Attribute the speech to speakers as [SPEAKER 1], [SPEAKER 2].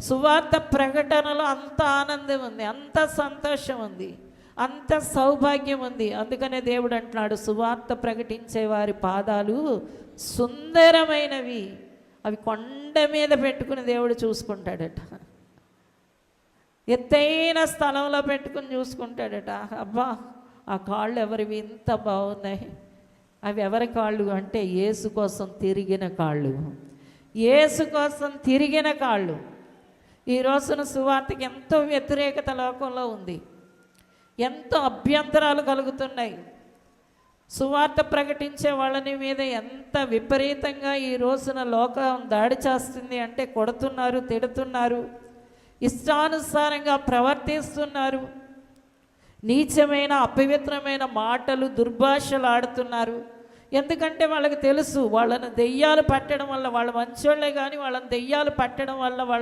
[SPEAKER 1] సువార్త ప్రకటనలో అంత ఆనందం ఉంది అంత సంతోషం ఉంది అంత సౌభాగ్యం ఉంది. అందుకనే దేవుడు అంటున్నాడు సువార్త ప్రకటించే వారి పాదాలు సుందరమైనవి. అవి కొండ మీద పెట్టుకుని దేవుడు చూసుకుంటాడట. ఎత్తైన స్థలంలో పెట్టుకుని చూసుకుంటాడట. అబ్బా ఆ కాళ్ళు ఎవరివి? ఇంత బాగున్నాయి. అవి ఎవరి కాళ్ళు అంటే ఏసు కోసం తిరిగిన కాళ్ళు. ఏసు కోసం తిరిగిన కాళ్ళు. ఈ రోజున సువార్తకి ఎంతో వ్యతిరేకత లోకంలో ఉంది. ఎంతో అభ్యంతరాలు కలుగుతున్నాయి. సువార్త ప్రకటించే వాళ్ళని మీద ఎంత విపరీతంగా ఈ రోజున లోకం దాడి చేస్తుంది అంటే కొడుతున్నారు తిడుతున్నారు ఇష్టానుసారంగా ప్రవర్తిస్తున్నారు నీచమైన అపవిత్రమైన మాటలు దుర్భాషలు ఆడుతున్నారు. ఎందుకంటే వాళ్ళకి తెలుసు వాళ్ళని దెయ్యాలు పట్టడం వల్ల వాళ్ళు మంచోళ్ళే కానీ వాళ్ళని దెయ్యాలు పట్టడం వల్ల వాళ్ళ